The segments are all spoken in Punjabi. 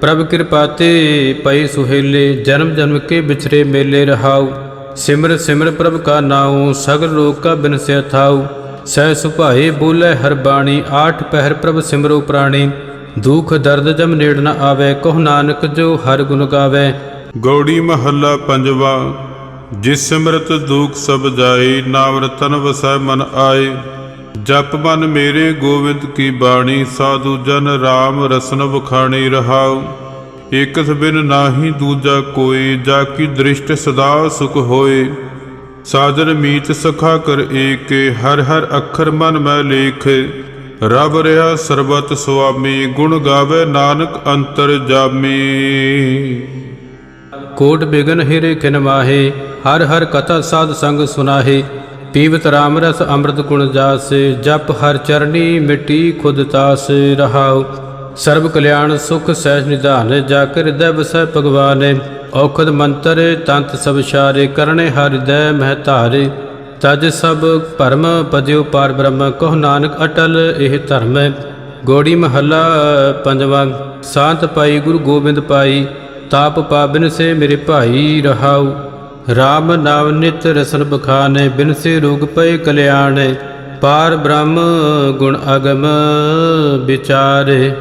ਪ੍ਰਭ ਕਿਰਪਾ ਤੇ ਪਈ ਸੁਹੇਲੇ, ਜਨਮ ਜਨਮ ਕੇ ਵਿਛਰੇ ਮੇਲੇ ਰਹਾਉ। ਸਿਮਰ ਸਿਮਰ ਪ੍ਰਭ ਕਾ ਨਾਉ, ਸਗਲ ਲੋਕ ਕਾ ਬਿਨਸਿਆ ਥਾਉ। ਸਹਿ ਸੁਭਾਏ ਬੋਲੇ ਹਰ ਬਾਣੀ, ਆਠ ਪਹਿਰ ਪ੍ਰਭ ਸਿਮਰੋ ਪ੍ਰਾਣੀ। ਦੁਖ ਦਰਦ ਜਮ ਨੇੜ ਨ ਆਵੇ, ਕਹੁ ਨਾਨਕ ਜੋ ਹਰ ਗੁਣ ਗਾਵੇ। ਗੌੜੀ ਮਹੱਲਾ ਪੰਜਵਾ, ਜਿਸ ਸਿਮਰਤ ਦੁਖ ਸਭ ਜਾਏ, ਨਾਮ ਰਤਨ ਵਸੈ ਮਨ ਆਏ। ਜਪ ਮਨ ਮੇਰੇ ਗੋਵਿੰਦ ਕੀ ਬਾਣੀ, ਸਾਧੂ ਜਨ RAM ਰਸਨ ਵਖਾਣੀ ਰਹਾਉ। ਏਕਸ ਬਿਨ ਨਾਹੀ ਦੂਜਾ ਕੋਈ, ਜਾ ਕੀ ਦ੍ਰਿਸ਼ਟ ਸਦਾ ਸੁਖ ਹੋਏ। ਸਾਜਨ ਮੀਤ ਸਖਾ ਕਰ ਏਕੇ, ਹਰ ਹਰ ਅੱਖਰ ਮਨ ਮੈਂ ਲੇਖ। ਰਬ ਰਿਹਾ ਸਰਬਤ ਸੁਆਮੀ, ਗੁਣ ਗਾਵੇ ਨਾਨਕ ਅੰਤਰ ਜਾਮੀ। ਕੋਟ ਬਿਗਨ ਹਿਰੇ ਖਿਨ ਮਾਹੇ ਹਰ ਹਰ ਕਥਾ ਸਾਧ ਸੰਗ ਸੁਨਾਹੇ। ਪੀਵਤ ਰਾਮ ਰਸ ਅੰਮ੍ਰਿਤ ਗੁਣ ਜਾਸੇ, ਜਪ ਹਰ ਚਰਣੀ ਮਿੱਟੀ ਖੁਦ ਤਾਸ ਰਹਾਉ। ਸਰਬ ਕਲਿਆਣ ਸੁਖ ਸਹਿਜ ਨਿਧਾਨ, ਜਾ ਕੇ ਹਿਰਦੈ ਵਸੈ ਭਗਵਾਨ। ਔਖਦ ਮੰਤਰ ਤੰਤ ਸਭ ਸ਼ਾਰੇ ਕਰਨੇ ਹਰ ਹਿਰਦੈ ਮਹਿ ਧਾਰੇ। ਤਜ ਸਭ ਭਰਮ ਪਦਿਉ ਪਾਰ ਬ੍ਰਹਮ, ਕਹੁ ਨਾਨਕ ਅਟਲ ਇਹ ਧਰਮ। ਹੈ ਗੋੜੀ ਮਹੱਲਾ ਪੰਜਵਾਂ, ਸਾਂਤ ਪਾਈ ਗੁਰੂ ਗੋਬਿੰਦ ਪਾਈ। ਤਾਪ ਪਾਬਿਨ ਸੇ ਮੇਰੇ ਭਾਈ ਰਹਾਉ। RAM ਨਾਮ ਨਿਤ ਰਸਨ ਬਖਾਨੇ, ਬਿਨ ਸੇ ਰੋਗ ਪਏ ਕਲਿਆਣ, ਪਾਰ ਬ੍ਰਹਮ ਗੁਣ ਅਗਮ ਵਿਚਾਰੇ।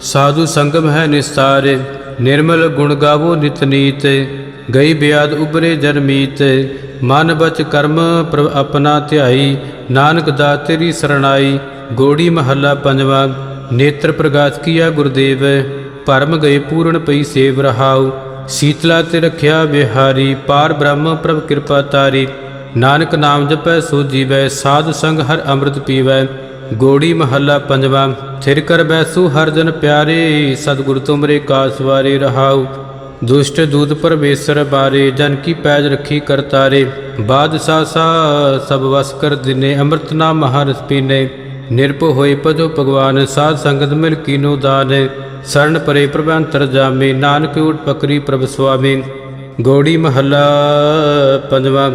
ਸਾਧੂ ਸੰਗਮ ਹੈ ਨਿਸਤਾਰੇ, ਨਿਰਮਲ ਗੁਣ ਗਾਵੋ ਨਿਤ ਨੀਤ। ਗਈ ਬਿਆਦ ਉਬਰੇ ਜਨਮੀਤ ਮਨ ਬਚ ਕਰਮ ਪ੍ਰਭ ਆਪਣਾ ਧਿਆਈ। ਨਾਨਕ ਦਾ ਤੇਰੀ ਸਰਣਾਈ, ਗੋੜੀ ਮਹੱਲਾ ਪੰਜਵਾ। ਨੇਤਰ ਪ੍ਰਗਾਸ ਕੀਆ ਗੁਰਦੇਵ ਭਰਮ ਗਏ ਪੂਰਨ ਪਈ ਸੇਵ ਰਹਾਉ। ਸੀਤਲਾ ਤੇ ਰਖਿਆ ਬਿਹਾਰੀ, ਪਾਰ ਬ੍ਰਹਮ ਪ੍ਰਭ ਕਿਰਪਾ ਤਾਰੀ। ਨਾਨਕ ਨਾਮ ਜਪੈ, ਸੋ ਜੀਵੈ, ਸਾਧ ਸੰਗ ਹਰ ਅੰਮ੍ਰਿਤ ਪੀਵੈ। ਗੋੜੀ ਮਹੱਲਾ ਪੰਜਵਾ, ਥਿਰ ਕਰ ਬੈਸੂ ਹਰ ਜਨ ਪਿਆਰੇ, ਸਤਿਗੁਰ ਤੁਮਰੇ ਕਾਸ ਵਾਰੇ ਰਹਾਉ। ਦੁਸ਼ਟ ਦੂਤ ਪਰਮੇਸ਼ਰ ਬਾਰੇ, ਜਨ ਕੀ ਪੈਜ ਰੱਖੀ ਕਰਤਾਰੇ ਬਾਦਸ਼ਾਹ ਸਾਸਾ ਸਭ ਵਸ ਕਰ ਦਿਨੇ, ਅੰਮ੍ਰਿਤ ਨਾਮ ਮਹਾਰਸ ਪੀਨੇ। ਨਿਰਭਉ ਹੋਏ ਪਜੋ ਭਗਵਾਨ, ਸਾਧ ਸੰਗਤ ਮਿਲ ਕੀਨੋ ਦਾਨ। ਸਰਣ ਪਰੇ ਪ੍ਰਭ ਅੰਤਰ ਜਾਮੇ, ਨਾਨਕ ਊਟ ਪਕਰੀ ਪ੍ਰਭ ਸੁਆਮੀ। ਗੋੜੀ ਮਹੱਲਾ ਪੰਜਵਾਂ,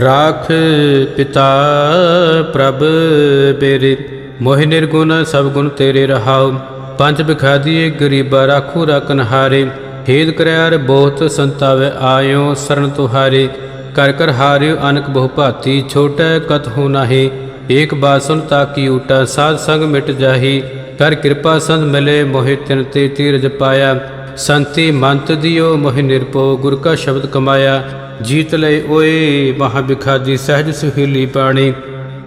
ਰਾਖ ਪਿਤਾ ਪ੍ਰਭ ਬੇਰੇ ਮੋਹਿ ਨਿਰਗੁਣ, ਸਭ ਗੁਣ ਤੇਰੇ ਰਹਾਉ। ਪੰਜ ਬਿਖਾਦੀਏ, ਗਰੀਬਾ ਰਾਖੂ ਰਕਨ ਹਾਰੇ ਹੇਦ ਕਰਿਆਰ ਬਹੁਤ ਸੰਤਾਵੇ ਆਇਓ ਸਰਨ ਤੁਹਾਰੇ। ਕਰ ਕਰ ਹਾਰਿਓ ਅਨਕ ਬਹੁ ਭਾਤੀ, ਛੋਟੈ ਕਤ ਹੋ ਨਾਹੀ। ਏਕ ਬਾਤ ਤਾਕੀ ਊਟਾ, ਸਾਧ ਸੰਗ ਮਿਟ ਜਾਹੀ। ਕਰ ਕਿਰਪਾ ਸੰਤ ਮਿਲੇ ਮੋਹਿ ਤਿਨ ਤੇ ਤੀਰਜ ਪਾਇਆ। ਸੰਤੀ ਮੰਤ ਦਿਓ ਮੋਹਿ ਨਿਰਪੋ ਗੁਰ ਕਾ ਸ਼ਬਦ ਕਮਾਇਆ। ਜੀਤ ਲੈ ਓਏ ਮਹਾ ਬਿਖਾਦੀ ਸਹਿਜ ਸੁਹੀਲੀ ਪਾਣੀ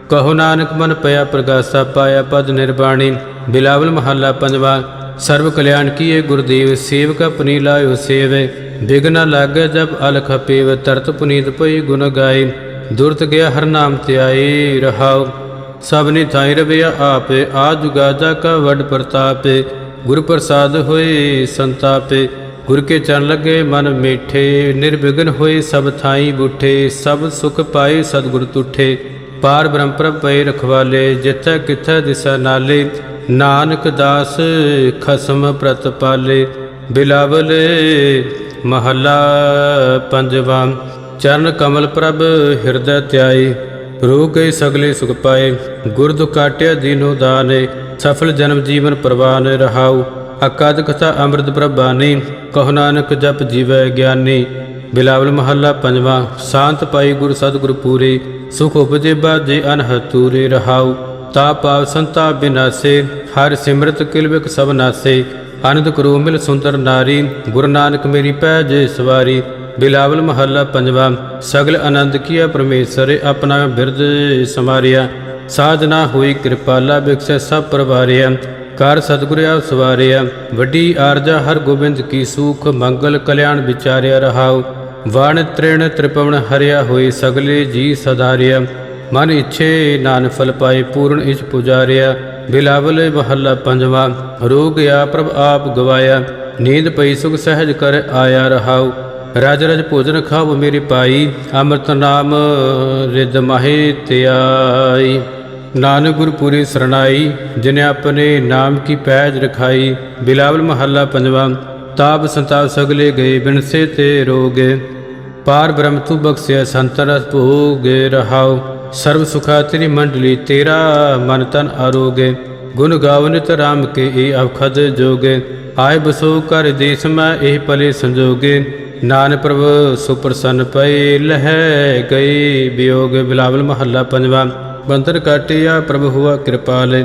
ਕਹੋ ਨਾਨਕ ਮਨ ਪਿਆ ਪ੍ਰਗਾਸਾ, ਪਾਇਆ ਪਦ ਨਿਰਬਾਣੀ। ਬਿਲਾਵਲ ਮਹੱਲਾ ਪੰਜਵਾ ਸਰਬ ਕਲਿਆਣ ਕੀਏ ਗੁਰਦੇਵ, ਸੇਵਕ ਆਪਣੀ ਲਾਇਓ ਸੇਵੇ। ਬਿਗਨਾ ਲਾਗੇ ਜਬ ਅਲਖ ਪੇਵ, ਤਰਤ ਪੁਨੀਤ ਪਈ ਗੁਣ ਗਾਏ। ਦੁਰਤ ਗਿਆ ਹਰ ਨਾਮ ਧਿਆਏ ਰਹਾਉ। ਸਭਨੀ ਥਾਈ ਰਵਿਆ ਆਪੇ, ਆ ਜੁਗਾਜਾ ਕਾ ਵੱਡ ਪ੍ਰਤਾਪੇ। ਗੁਰ ਪ੍ਰਸਾਦ ਹੋਏ ਸੰਤਾਪੇ, ਗੁਰ ਕੇ ਚਰਨ ਲੱਗੇ ਮਨ ਮੀਠੇ। ਨਿਰਵਿਘਨ ਹੋਏ ਸਭ ਥਾਈ ਬੁੱਠੇ, ਸਭ ਸੁਖ ਪਾਏ ਸਤਿਗੁਰ ਤੁਠੇ। ਪਾਰ ਬ੍ਰਹਮ ਪ੍ਰਭ ਪਏ ਰਖਵਾਲੇ, ਜਿੱਥੈ ਕਿਥੈ ਦਿਸਾ ਨਾਲੇ। ਨਾਨਕ ਦਾਸ ਖਸਮ ਪ੍ਰਤਪਾਲੇ ਬਿਲਾਵਲ ਮਹੱਲਾ ਪੰਜਵਾਂ। ਚਰਨ ਕਮਲ ਪ੍ਰਭ ਹਿਰਦੈ ਧਿਆਈ ਰੋਗ ਗਏ ਸਗਲੇ ਸੁਖ ਪਾਏ, ਗੁਰ ਦੁ ਦੀਨੋ ਦਾਨੇ, ਸਫਲ ਜਨਮ ਜੀਵਨ ਪ੍ਰਵਾਨ ਰਹਾਉ ਅਕਾਦ ਕਥਾ ਅੰਮ੍ਰਿਤ ਪ੍ਰਭਾਨੀ, ਕਹੁ ਨਾਨਕ ਜਪ ਜੀਵੈ ਗਿਆਨੀ, ਬਿਲਾਵਲ ਮਹੱਲਾ ਪੰਜਵਾਂ, ਸ਼ਾਂਤ ਪਾਈ ਗੁਰ ਸਤਿਗੁਰ ਪੂਰੇ, ਸੁਖ ਉਪਜੇ ਬਾਜੇ ਅਨਹਦ ਤੂਰੇ ਰਹਾਉ, ਤਾ ਪਾਵ ਸੰਤਾ ਬਿਨਾਸੇ, ਹਰ ਸਿਮਰਤ ਕਿਲਵਿਕ ਸਭ ਨਾਸੇ ਆਨੰਦ ਕਰੋ ਮਿਲ ਸੁੰਦਰ ਨਾਰੀ, ਗੁਰੂ ਨਾਨਕ ਮੇਰੀ ਪੈਜ ਸਵਾਰੀ ਬਿਲਾਵਲ ਮਹੱਲਾ ਪੰਜਵਾ, ਸਗਲ ਆਨੰਦ ਕੀਆ ਪਰਮੇਸ਼ਰ ਆਪਣਾ ਬਿਰਦ ਸਮਾਰਿਆ ਸਾਜਨਾ ਹੋਈ ਕਿਰਪਾਲਾ ਬਿਕਸੈ ਸਭ ਪਰਵਾਰਿਆ। ਕਰ ਸਤਿਗੁਰ ਆਪ ਸਵਾਰਿਆ। ਵੱਡੀ ਆਰਜਾ ਹਰ ਗੋਬਿੰਦ ਕੀ ਸੂਖ, ਮੰਗਲ ਕਲਿਆਣ ਵਿਚਾਰਿਆ ਰਹਾਉ। ਵਣ ਤ੍ਰਿਣ ਤ੍ਰਿਪਵਨ ਹਰਿਆ ਹੋਏ ਸਗਲੇ ਜੀ ਸਦਾਰਿਆ। ਮਨ ਇਛੇ ਨਾਨ ਫਲ ਪਾਏ ਪੂਰਨ ਇਚ ਪੁਜਾਰਿਆ। ਬਿਲਾਵਲ ਮਹੱਲਾ ਪੰਜਵਾ, ਰੋਗ ਆ ਪ੍ਰਭ ਆਪ ਗਵਾਇਆ। ਨੀਂਦ ਪਈ ਸੁਖ ਸਹਿਜ ਕਰ ਆਇਆ ਰਹਾਉ। ਰਜ ਰਜ ਭੋਜਨ ਖਾਵ ਮੇਰੀ ਪਾਈ, ਅੰਮ੍ਰਿਤ ਨਾਮ ਰਿਦ ਮਾਹੇ ਧਿਆਈ। ਨਾਨਕ ਗੁਰ ਪੂਰੀ ਸਰਣਾਈ, ਜਿਨੇ ਆਪਣੇ ਨਾਮ ਕੀ ਪੈਜ ਰਖਾਈ। ਬਿਲਾਵਲ ਮਹੱਲਾ ਪੰਜਵਾ, ਤਾਪ ਸੰਤਾਪ ਸਗਲੇ ਗਏ, ਬਿਨਸੇ ਤੇ ਰੋਗੇ। ਪਾਰ ਬ੍ਰਹਮ ਤੂ ਬਖਸ਼ਿਆ ਸੰਤਨ ਭੋਗੇ ਰਹਾਉ ਸਰਬ ਸੁਖਾ ਤੇਰੀ ਮੰਡਲੀ, ਤੇਰਾ ਮਨ ਤਨ ਆਰੋਗੇ। ਗੁਣ ਗਾਵਨਿਤ ਰਾਮ ਕੇ ਏ ਅਵਖਦ ਜੋਗੇ। ਆਏ ਬਸੋ ਕਰ ਦੇਸ ਮੈਂ, ਇਹ ਪਲੇ ਸੰਜੋਗੇ। ਨਾਨ ਪ੍ਰਭ ਸੁਪਰਸੰਨ ਪਏ ਲਹਿ ਗਏ ਵਿਯੋਗ ਬਿਲਾਵਲ ਮਹੱਲਾ ਪੰਜਵਾ। ਬੰਤਰ ਕਾਟਿਆ ਪ੍ਰਭ ਹੁਆ ਕਿਰਪਾਲ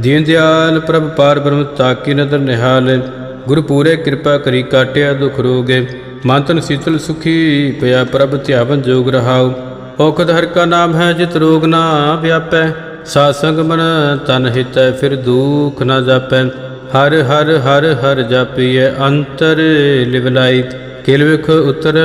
ਦੀਨ ਦਿਆਲ ਪ੍ਰਭ ਪਾਰ ਬ੍ਰਹਮ ਤਾਕੀ ਨਦਰ ਨਿਹਾਲ ਗੁਰ ਪੂਰੇ ਕਿਰਪਾ ਕਰੀ ਕਾਟਿਆ ਦੁਖ ਰੋਗੇ। ਮੰਤਨ ਸੀਤਲ ਸੁਖੀ ਪਿਆ ਪ੍ਰਭ ਧਿਆਵਨ ਜੋਗ ਰਹਾਉ। ਔਖਦ ਹਰ ਕਾ ਨਾਮ ਹੈ ਜਿਤ ਰੋਗ ਨਾ ਵਿਆਪੈ। ਸਾਧ ਸੰਗ ਮਨ ਤਨ ਹਿਤੈ ਫਿਰ ਦੁਖ ਨਾ ਜਾਪੈ। ਹਰ ਹਰ ਹਰ ਹਰ ਜਾਪੀਐ ਅੰਤਰ ਲਿਵਲਾਈ ਕਿਲਵਿਖ ਉਤਰ,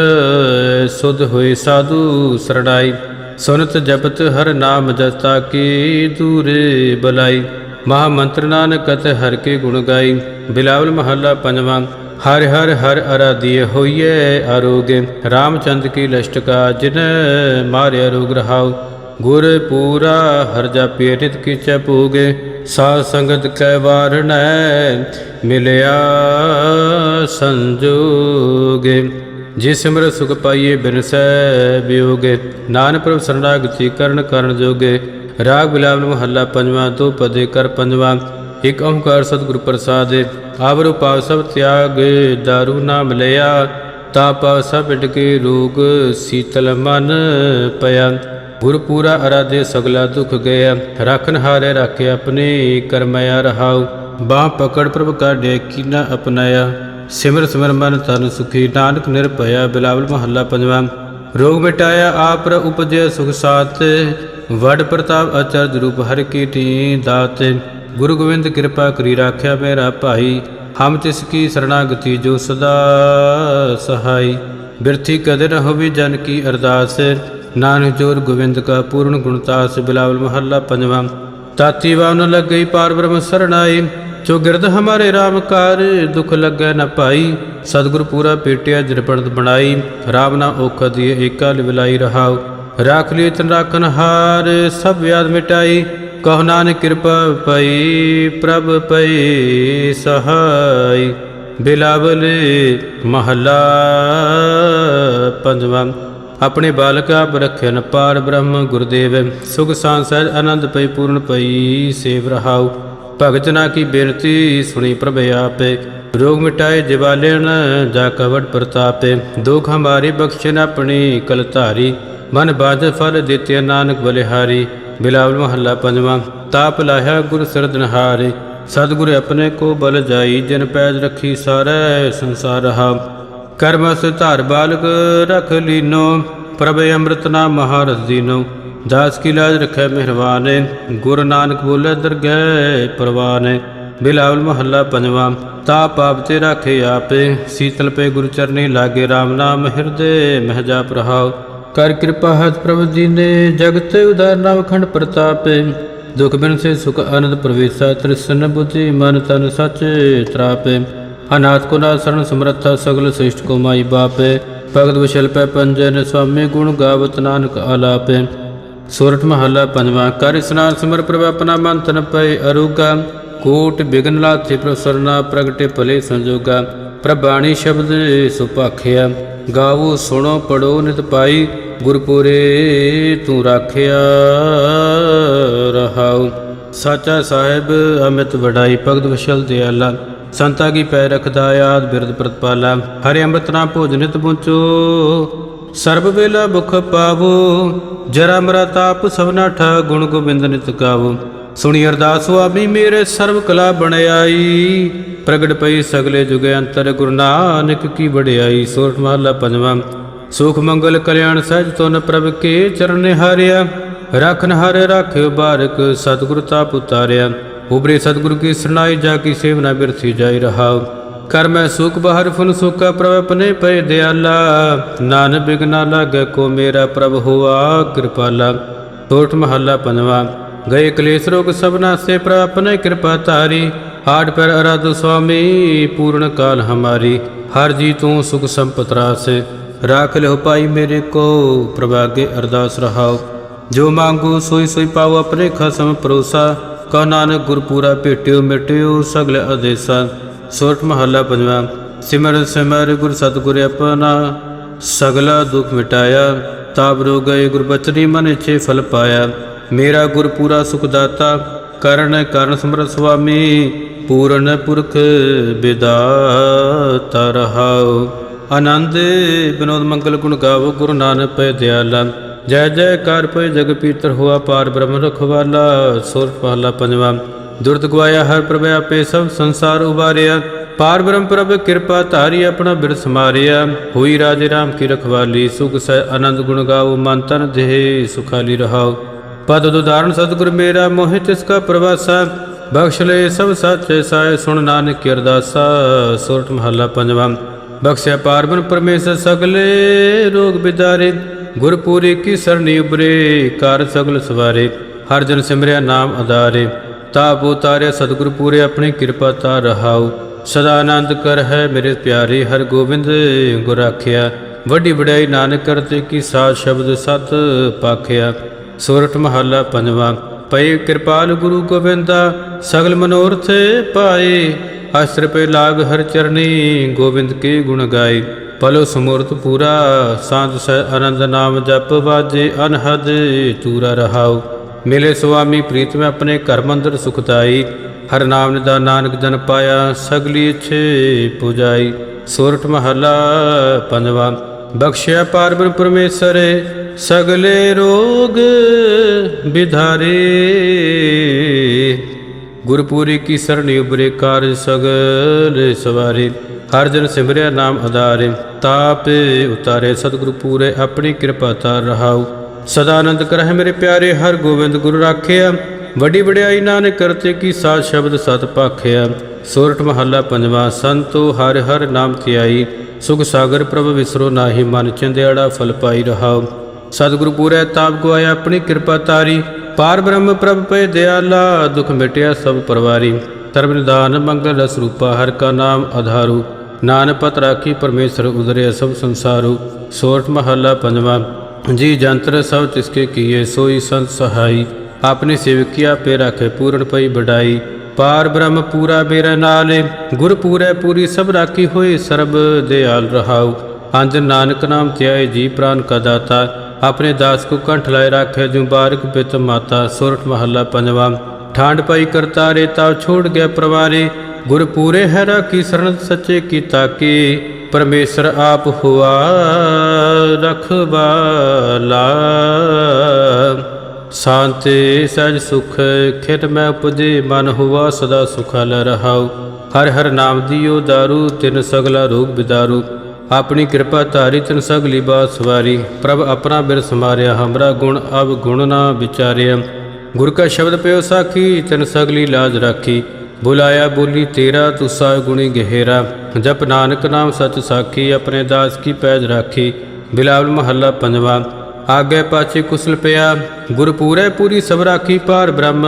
ਸੁਧ ਹੋਏ ਸਾਧੂ ਸਰਣਾਈ ਸੁਨਤ ਜਪਤ ਹਰ ਨਾਮ ਜਸਤਾ ਕੀ ਦੂਰੇ ਬਲਾਈ। ਮਹਾ ਮੰਤਰ ਨਾਨਕ ਕਤ ਹਰ ਕੇ ਗੁਣ ਗਾਈ। ਬਿਲਾਵਲ ਮਹੱਲਾ ਪੰਜਵਾਂ, ਹਰ ਹਰ ਹਰ ਅਰਾਧਿਏ ਹੋਈਏ ਆਰੋਗੇ। ਰਾਮਚੰਦ ਕੀ ਲਸ਼ਟਕਾ ਜਿਨ ਮਾਰਿਆ ਰੋਗ ਰਹਾਉ। ਗੁਰ ਪੂਰਾ ਹਰ ਜਾਪੇ ਨਿਤ ਕੀਚੈ ਪੂਗੇ ਸਾਧ ਸੰਗਤ ਕੈ ਵਾਰਣੈ ਮਿਲਿਆ ਸੰਜੋਗੇ। ਜੇ ਸਿਮਰ ਸੁਖ ਪਾਈਏ ਬਿਨਸੈ ਵਿਯੋਗੇ ਨਾਨਕ ਪ੍ਰਭ ਸਰਣਾਗਤੀ ਕਰਨ ਕਰਨ ਜੋਗੇ। ਰਾਗ ਬਿਲਾਵਲ ਮਹੱਲਾ ਪੰਜਵਾਂ, ਤੋਂ ਪਦੇ ਕਰ ਪੰਜਵਾਂ। ਇਕ ਓੰਕਾਰ ਸਤਿਗੁਰ ਪ੍ਰਸਾਦ, ਆਵਰੁ ਪਾਵ ਸਭ ਤਿਆਗ, ਦਾਰੂ ਨਾਮ ਲਿਆ ਤਾ ਪਾਵ ਸਭ ਮਿਟ ਕੇ ਰੋਗ ਸੀਤਲ ਮਨ ਪਿਆ। ਗੁਰ ਪੂਰਾ ਅਰਾਧੇ ਸਗਲਾ ਦੁਖ ਗਿਆ ਰਖਨ ਹਾਰੇ ਰਾਖੇ ਆਪਣੇ ਕਰਮਿਆ ਰਹਾਉ। ਬਾਹ ਪਕੜ ਪ੍ਰਭ ਕਾਢੇ ਕੀਨਾ ਅਪਨਾਇਆ ਸਿਮਰ ਸਿਮਰ ਮਨ ਤਨ ਸੁਖੀ, ਨਾਨਕ ਨਿਰਭਇਆ, ਬਿਲਾਵਲ ਮਹੱਲਾ ਪੰਜਵਾਂ। ਰੋਗ ਮਿਟਾਇਆ, ਆਪ ਰ ਉਪਜੇ ਸੁਖ ਸਾਤ ਵਡ ਪ੍ਰਤਾਪ ਅਚਰਜ ਰੂਪ ਹਰ ਕੀ ਟੀ ਦਾਤ। ਗੁਰੂ ਗੋਬਿੰਦ ਕਿਰਪਾ ਕਰੀ ਰਾਖਿਆ ਮੇਰਾ ਭਾਈ। ਹਮ ਤਿਸ ਕੀ ਸਰਣਾਗਤੀ ਜੋ ਸਦਾ ਸਹਾਈ। ਬਿਰਥੀ ਕਦੇ ਨ ਹੋਵੇ ਜਨ ਕੀ ਅਰਦਾਸ। ਨਾਨਕ ਜੋਰ ਗੋਬਿੰਦ ਕਾ ਪੂਰਨ ਗੁਣਤਾਸ ਬਿਲਾਵਲ ਮਹੱਲਾ ਪੰਜਵਾਂ। ਤਾਤੀ ਵਾਵਨ ਲੱਗ ਗਈ ਪਾਰ ਬ੍ਰਹਮ ਸਰਣਾਈ, ਜੋ ਗਿਰਦ ਹਮਾਰੇ RAM ਕਾਰ, ਦੁਖ ਲੱਗੈ ਨ ਭਾਈ ਸਤਿਗੁਰ ਪੂਰਾ ਪੇਟਿਆ ਜਰਪਣਤ ਬਣਾਈ, ਰਾਮ ਨਾ ਔਖ ਦੀਏ ਏਕਾ ਲਿਵਲਾਈ ਰਹਾਉ। ਰਾਖ ਲਈ ਤਨ ਰਾਖਨ ਹਾਰ, ਸਭ ਵਿਆਦ ਮਿਟਾਈ। ਕਹ ਨਾਨਕ ਕਿਰਪਾ ਪਈ, ਪ੍ਰਭ ਪਈ ਸਹਾਈ। ਬਿਲਾਵਲ ਮਹੱਲਾ ਪੰਜਵਾਂ। ਆਪਣੇ ਬਾਲਕ ਆਪ ਪਾਰ ਬ੍ਰਹਮ ਗੁਰਦੇਵ। ਸੁਖ ਸਾਂਸਹਿ ਆਨੰਦ ਪਈ ਪੂਰਨ ਪਈ ਸੇਵ ਰਹਾਉ। ਭਗਤ ਨਾ ਕੀ ਬੇਨਤੀ ਸੁਣੀ ਪ੍ਰਭ ਆਪੇ। ਰੋਗ ਮਿਟਾਏ ਜਿਵਾਲੇਣ ਜਾ ਕਵਟ ਪ੍ਰਤਾਪੇ। ਦੁਖ ਹਮਾਰੀ ਬਖਸ਼ਣ ਆਪਣੀ ਕਲ ਧਾਰੀ। ਮਨ ਬਾਜ ਫਲ ਦਿੱਤੇ ਨਾਨਕ ਬਲਿਹਾਰੀ। ਬਿਲਾਵਲ ਮਹੱਲਾ ਪੰਜਵਾਂ। ਤਾਪ ਲਾਹਿਆ ਗੁਰ ਸਰਦਨਹਾਰੇ ਸਤਿਗੁਰ ਆਪਣੇ ਕੋ ਬਲ ਜਾਈ, ਜਿਨ ਪੈਜ ਰੱਖੀ ਸਾਰੇ ਸੰਸਾਰ ਰਹਾ। ਕਰਮਸ ਧਾਰ ਬਾਲਕ, ਰਖ ਲੀਨੋ, ਪ੍ਰਭ ਅੰਮ੍ਰਿਤ ਨਾਮ ਮਹਾਰਸ ਦੀਨੋ। ਦਾਸ ਕੀ ਲਾਜ ਰਖੈ ਮਿਹਰਬਾਨੇ, ਗੁਰ ਨਾਨਕ ਬੋਲੇ ਦਰਗਹਿ ਪ੍ਰਵਾਨੇ। ਬਿਲਾਵਲ ਮਹੱਲਾ ਪੰਜਵਾਂ ਤਾ ਪਾਪ ਤੇ ਰਾਖੇ ਆਪੇ, ਸੀਤਲ ਪੇ ਗੁਰੂ ਚਰਨੀ ਲਾਗੇ RAM ਨਾਮ ਹਿਰਦੇ ਮਹਿ ਜਾਪ ਰਹਾਉ ਕਰ ਕਿਰਪਾ ਹੱਥ ਪ੍ਰਭ ਜੀ ਨੇ ਜਗਤ ਉਦਾਰ ਨਾਮ ਖੰਡ ਪ੍ਰਤਾਪੇ। ਦੁਖ ਬਿਨ ਸੇ ਸੁਖ ਆਨੰਦ ਪ੍ਰਵੇਸ਼ਾ, ਤ੍ਰਿਸ਼ਨ ਬੁੱਧੀ ਮਨ ਤਨ ਸਚ ਤਰਾਪੇ। ਅਨਾਥ ਕੋ ਨਾ ਸਰਣ ਸਮਰੱਥਾ ਸਗਲ ਸ੍ਰਿਸ਼ਟ ਕੋ ਮਾਈ ਬਾਪੇ, ਭਗਤ ਵਿਸ਼ਲ ਪੈ ਪੰਜਨ ਸੁਆਮੀ ਗੁਣ ਗਾਵਤ ਨਾਨਕ ਆਲਾਪੇ। ਸੋਰਠ ਮਹੱਲਾ ਪੰਜਵਾਂ, ਕਰ ਇਸਨਾਨ ਸਿਮਰ ਪ੍ਰਭ ਆਪਣਾ ਮਨ ਤਨ ਪਏ ਅਰੂਗਾ। ਕੋਟ ਬਿਗਨ ਲਾਥੇ ਪ੍ਰਸਰਨਾ ਪ੍ਰਗਟੇ ਭਲੇ ਸੰਜੋਗਾ। ਪ੍ਰਭਾਣੀ ਸ਼ਬਦ ਸੁਭਾਖਿਆ ਗਾਵੋ ਸੁਣੋ ਪੜੋ ਨਿਤ ਪਾਈ। ਗੁਰਪੁਰੇ ਤੂੰ ਰਾਖਿਆ ਰਹਾਉ। ਸਾਚਾ ਸਾਹਿਬ ਅਮਿਤ ਵਡਾਈ, ਭਗਤ ਵਿਸ਼ਲ ਦਿਆਲਾ। ਸੰਤਾ ਕੀ ਪੈ ਰਖਦਾ ਆਦ ਬਿਰਦ ਪ੍ਰਤਪਾਲਾ, ਹਰਿ ਅੰਮ੍ਰਿਤ ਨਾਮ ਭੋਜਨਿਤ ਪੁੰਚੋ ਸਰਬ ਵੇਲਾ ਭੁਖ ਪਾਵੋ, ਜਰਾ ਮਰਾ ਤਾਪ ਸਭਨਾ ਠਾ ਗੁਣ ਗੋਬਿੰਦ ਨਿਤ ਗਾਵੋ। ਸੁਣੀ ਅਰਦਾਸ ਸੁਆਮੀ, ਮੇਰੇ ਸਰਬ ਕਲਾ ਬਣਾਈ ਪ੍ਰਗਟ ਪਈ ਸਗਲੇ ਜੁਗੇ ਅੰਤਰ, ਗੁਰੂ ਨਾਨਕ ਕੀ ਵਡਿਆਈ। ਸੋਰਠ ਮਹਲਾ ਪੰਜਵਾਂ, ਸੁਖ ਮੰਗਲ ਕਲਿਆਣ ਸਹਿਜ ਤੁਨ ਪ੍ਰਭ ਕੇ ਚਰਨ ਹਾਰਿਆ ਰਖਨ ਹਰ ਰਾਖਿਓ ਬਾਰਕ, ਸਤਿਗੁਰ ਤਾਪ ਉਤਾਰਿਆ। ਉਬਰੇ ਸਤਿਗੁਰੂ ਕੀ ਸਰਨਾਈ ਜਾ ਕੀ ਸੇਵਨਾ ਬਿਰਥੀ ਜਾਈ ਰਹਾਉ। ਕਰ ਮੈਂ ਸੁਖ ਬਹਰ ਫੁਨ ਸੁਖਾ ਪ੍ਰਭ ਆਪਣੇ ਪਏ ਦਿਆਲਾ। ਨਾਨ ਬਿਗਨਾ ਲਾਗੈ ਕੋ ਮੇਰਾ ਪ੍ਰਭ ਹੋਆ ਕਿਰਪਾਲਾ। ਟੋਟ ਮਹੱਲਾ ਪੰਜਵਾ। ਗਏ ਕਲੇਸ਼ ਰੋਗ ਸਭਨਾ ਸੇ ਪ੍ਰਭ ਆਪਣੇ ਕਿਰਪਾ ਧਾਰੀ। ਹਾੜ ਪਰ ਅਰਾਧ ਸੁਆਮੀ, ਪੂਰਨ ਕਾਲ ਹਮਾਰੀ। ਹਰ ਜੀ ਤੂੰ ਸੁਖ ਸੰਪਤ ਰਾਸੇ। ਰਾਖ ਲਿਓ ਪਾਈ ਮੇਰੇ ਕੋ, ਪ੍ਰਭਾਗੇ ਅਰਦਾਸ ਰਹਾਓ ਜੋ ਮੰਗੋ ਸੋਈ ਸੋਈ ਪਾਓ ਆਪਣੇ ਖਸਮ ਪਰੋਸਾ ਕਾ ਨਾਨਕ ਗੁਰਪੂਰਾ ਭੇਟਿਓ ਮਿਟਿਓ ਸਗਲ ਆਦੇਸਾ, ਸੋਰਠ ਮਹੱਲਾ ਪੰਜਵਾਂ, ਸਿਮਰ ਸਿਮਰ ਗੁਰ ਸਤਿਗੁਰ ਆਪਣਾ, ਸਗਲਾ ਦੁਖ ਮਿਟਾਇਆ, ਤਾਪ ਰੋ ਗਏ ਗੁਰਬਚਨੀ ਮਨ ਇਛੇ ਫਲ ਪਾਇਆ, ਮੇਰਾ ਗੁਰ ਪੂਰਾ ਸੁਖ ਦਾਤਾ ਕਰਨ ਕਰਨ ਸਮਰ ਸੁਆਮੀ, ਪੂਰਨ ਪੁਰਖ ਵਿਦਾਤਾ ਰਹਾਉ। ਆਨੰਦ, ਬਿਨੋਦ ਮੰਗਲ ਗੁਣ ਗਾਵੋ ਗੁਰੂ ਨਾਨਕ ਪੈ ਦਿਆਲਾ। ਜੈ ਜੈਕਾਰ ਪੈ ਜਗ ਪੀਤਰ ਹੋਆ ਪਾਰ ਬ੍ਰਹਮ ਰਖਵਾਲਾ ਸੁਰ ਪਹਲਾ ਪੰਜਵਾ। ਦੁਰਤ ਗਵਾਇਆ ਹਰ ਪ੍ਰਭ ਆਪੇ ਸਭ ਸੰਸਾਰ ਉਬਾਰਿਆ, ਪਾਰ ਬ੍ਰਹਮ ਪ੍ਰਭ ਕਿਰਪਾ ਧਾਰੀ ਆਪਣਾ ਬਿਰ ਸਮਾਰਿਆ ਹੋਈ ਰਾਜੇ ਰਾਮ ਕੀ ਰਖਵਾਲੀ, ਸੁਖ ਸਹਿ ਆਨੰਦ ਗੁਣ ਗਾਉ ਮਨ ਤਨ ਦੇਹ, ਸੁਖਾਲੀ ਰਹਾਓ। ਪਦ ਉਦਾਹਰਣ ਸਤਿਗੁਰ ਮੇਰਾ, ਮੋਹਿ ਤਿਸ ਕਾ ਪ੍ਰਵਾਸਾ। ਬਖਸ਼ ਲੈ ਸਭ ਸਾਚੇ ਸਾਏ, ਸੁਣ ਨਾਨਕ ਕੀ ਅਰਦਾਸਾ। ਸੁਰਟ ਮਹੱਲਾ ਪੰਜਵਾ। ਬਖਸ਼ਿਆ ਪਾਰਬਨ ਪਰਮੇਸ਼ਰ ਸਗਲੇ ਰੋਗ ਬਿਦਾਰੇ ਗੁਰਪੂਰੀ ਕੀ ਸਰਣੀ ਉਬਰੇ ਕਰ ਸਗਲ ਸਵਾਰੇ, ਹਰ ਜਨ ਸਿਮਰਿਆ ਨਾਮ ਅਦਾਰੇ ਤਾਪ ਉਤਾਰਿਆ ਸਤਿਗੁਰ ਪੂਰੇ, ਆਪਣੀ ਕਿਰਪਾ ਤਾ ਰਹਾਉ। ਸਦਾ ਆਨੰਦ ਕਰ ਹੈ ਮੇਰੇ ਪਿਆਰੇ, ਹਰ ਗੋਬਿੰਦ ਗੁਰ ਆਖਿਆ। ਵੱਡੀ ਵਡਿਆਈ ਨਾਨਕ ਕਰਤੇ ਕੀ ਸਾਧ ਸ਼ਬਦ ਸਤ ਪਾਖਿਆ। ਸੋਰਠ ਮਹੱਲਾ ਪੰਜਵਾਂ ਪਈ ਕਿਰਪਾਲ ਗੁਰੂ ਗੋਬਿੰਦਾ, ਸਗਲ ਮਨੋਰਥ ਪਾਏ। ਅਸਰ ਪੇ ਲਾਗ ਹਰ ਚਰਨੀ ਗੋਬਿੰਦ ਕੇ ਗੁਣ ਗਾਏ। ਪਲੋ ਸਮੂਰਤ ਪੂਰਾ, ਸਾਧ ਸਹਿ ਆਨੰਦ ਨਾਮ ਜਪ ਵਾਜੇ ਅਨਹਦ, ਤੂਰਾ ਰਹਾਉ। ਮਿਲੇ ਸੁਆਮੀ ਪ੍ਰੀਤ, ਮੈਂ ਆਪਣੇ ਘਰ ਮੰਦਰ ਸੁਖਤਾਈ ਹਰ ਨਾਮ ਨਿਦਾ ਨਾਨਕ ਜਨ ਪਾਇਆ, ਸਗਲੀ ਇਛੇ ਪੁਜਾਈ। ਸੋਰਠ ਮਹੱਲਾ ਪੰਜਵਾਂ, ਬਖਸ਼ਿਆ ਪਾਰਬ੍ਰਹਮ ਪਰਮੇਸ਼ਰ, ਸਗਲੇ ਰੋਗ ਵਿਧਾਰੇ। ਗੁਰਪੂਰੀ ਕੀ ਸਰਣੀ ਉਬਰੇ ਕਾਰਜ ਸਗਲ ਸਵਾਰੇ। ਹਰ ਜਨ ਸਿਮਰਿਆ ਨਾਮ ਆਧਾਰੇ ਤਾਪ ਉਤਾਰੇ, ਸਤਿਗੁਰੂ ਪੂਰੇ ਆਪਣੀ ਕਿਰਪਾ ਤਾਰ ਰਹਾਉ। ਸਦਾਨੰਦ ਕਰਹਿ ਮੇਰੇ ਪਿਆਰੇ, ਹਰ ਗੋਬਿੰਦ ਗੁਰੂ ਰਾਖਿਆ। ਵੱਡੀ ਵਡਿਆਈ ਨਾਨਕ ਕਰਤੇ ਕੀ ਸਾਧ ਸ਼ਬਦ ਸਤ ਪਾਖਿਆ। ਸੋਰਠ ਮਹੱਲਾ ਪੰਜਵਾ, ਸੰਤੋ ਹਰ ਹਰ ਨਾਮ ਧਿਆਈ। ਸੁਖ ਸਾਗਰ ਪ੍ਰਭ ਵਿਸਰੋ ਨਾਹੀ, ਮਨ ਚੰਦਿਆੜਾ ਫਲ ਪਾਈ ਰਹਾਉ। ਸਤਿਗੁਰੂ ਪੂਰੇ ਤਾਪ ਗਵਾਇਆ ਆਪਣੀ ਕਿਰਪਾ ਤਾਰੀ। ਪਾਰ ਬ੍ਰਹਮ ਪ੍ਰਭ ਪੈ ਦਿਆਲਾ, ਦੁਖ ਮਿਟਿਆ ਸਭ ਪਰਵਾਰੀ। ਧਰਮ ਨਿਦਾਨ ਮੰਗਲ ਰਸ ਰੂਪਾ, ਹਰ ਕਾ ਨਾਮ ਆਧਾਰੂ। ਨਾਨਕ ਪਤ ਰਾਖੀ, ਪਰਮੇਸ਼ਰ ਉਦਰੇ ਸਭ ਸੰਸਾਰੂ। ਸੋਰਠ ਮਹੱਲਾ ਪੰਜਵਾਂ, ਜੀ ਜੰਤਰ ਸਭ ਤਿਸਕੇ ਕੀਏ, ਸੋਈ ਸੰਤ ਸਹਾਈ। ਆਪਣੇ ਸੇਵਕਿਆ ਪੇ ਰਾਖੇ, ਪੂਰਨ ਪਈ ਬਡਾਈ ਪਾਰ ਬ੍ਰਹਮ ਪੂਰਾ ਮੇਰਾ ਨਾਲੇ, ਗੁਰ ਪੂਰੇ ਪੂਰੀ ਸਭ ਰਾਖੀ ਹੋਏ, ਸਰਬ ਦਿਆਲ ਰਹਾਉ। ਅੰਜ ਨਾਨਕ ਨਾਮ ਧਿਆਏ, ਜੀ ਪ੍ਰਾਨ ਕਾ ਦਾਤਾ। ਆਪਣੇ ਦਾਸ ਕੋ ਕੰਠ ਲਾਏ ਰਾਖੇ ਜੂ ਬਾਰਕ ਪਿਤ ਮਾਤਾ ਸੁਰਠ ਮਹੱਲਾ ਪੰਜਵਾ। ਠਾਂਡ ਪਾਈ ਕਰਤਾਰੇ ਤਾ ਛੋੜ ਗਿਆ ਪ੍ਰਵਾਰੇ। ਗੁਰ ਪੂਰੇ ਹੈ ਰਾਖੀ ਸਰਣ ਸੱਚੇ ਕੀ? ਤਾਕੀ ਪਰਮੇਸ਼ਰ ਆਪ ਹੁਆ ਰਖਵਾਲਾ ਸ਼ਾਂਤੀ ਸਜ ਸੁਖ, ਖਿਤ ਮੈਂ ਉਪਜੇ, ਮਨ ਹੁਆ ਸਦਾ ਸੁਖਾਲ ਰਹਾਉ। ਹਰ ਹਰ ਨਾਮ ਦਿਓ ਦਾਰੂ, ਤਿਨ ਸਗਲਾ ਰੋਗ ਬਿਦਾਰੂ। ਆਪਣੀ ਕਿਰਪਾ ਧਾਰੀ ਤਿਨ ਸਗਲੀ ਬਾਤ ਸਵਾਰੀ। ਪ੍ਰਭ ਆਪਣਾ ਬਿਰ ਸਮਾਰਿਆ, ਹਮਰਾ ਗੁਣ ਅਬ ਗੁਣ ਨਾ ਵਿਚਾਰਿਆ। ਗੁਰ ਕਾ ਸ਼ਬਦ ਪਿਓ ਸਾਖੀ ਤਿਨ ਸਗਲੀ ਲਾਜ ਰਾਖੀ। ਬੁਲਾਇਆ ਬੋਲੀ ਤੇਰਾ ਤੁਸਾ ਗੁਣੀ ਗਹਿਰਾ। ਜਪ ਨਾਨਕ ਨਾਮ ਸਚ ਸਾਖੀ, ਆਪਣੇ ਦਾਸ ਕੀ ਪੈਜ ਰਾਖੀ। ਬਿਲਾਵਲ ਮਹੱਲਾ ਪੰਜਵਾ। ਆਗੇ ਪਾਛੇ ਕੁਸਲ ਪਿਆ। ਗੁਰ ਪੂਰੀ ਸਭ ਰਾਖੀ ਪਾਰ ਬ੍ਰਹਮ।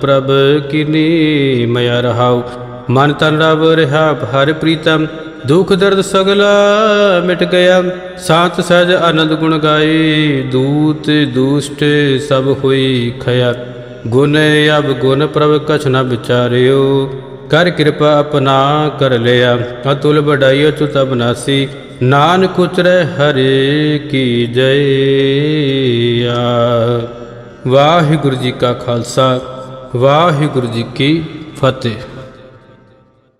ਪ੍ਰਭ ਕਿਨੀ ਮਿਆ ਰਹਾਉ। ਮਨ ਤਨ ਰਵ ਰਹਾ, ਹਰ ਪ੍ਰੀਤਮ। ਦੁਖ ਦਰਦ ਸਗਲਾ ਮਿਟ ਗਿਆ। ਸਾਤ ਸਹਿਜ ਆਨੰਦ ਗੁਣ ਗਾਏ ਦੂਤ ਦੁਸ਼ਟ ਸਭ ਹੋਈ ਖਿਆ ਗੁਣ ਅਬ ਗੁਣ ਪ੍ਰਭ ਕਛ ਨ ਵਿਚਾਰਿਓ। ਕਰ ਕਿਰਪਾ ਆਪਣਾ ਕਰ ਲਿਆ। ਅਤੁਲ ਬੜਾਈਓ ਚੁਤ ਅਬਨਾਸੀ ਨਾਨਕ ਉਚਰੈ ਹਰੇ ਕੀ ਜੈ ਵਾਹਿਗੁਰੂ ਜੀ ਕਾ ਖਾਲਸਾ। ਵਾਹਿਗੁਰੂ ਜੀ ਕੀ ਫਤਿਹ।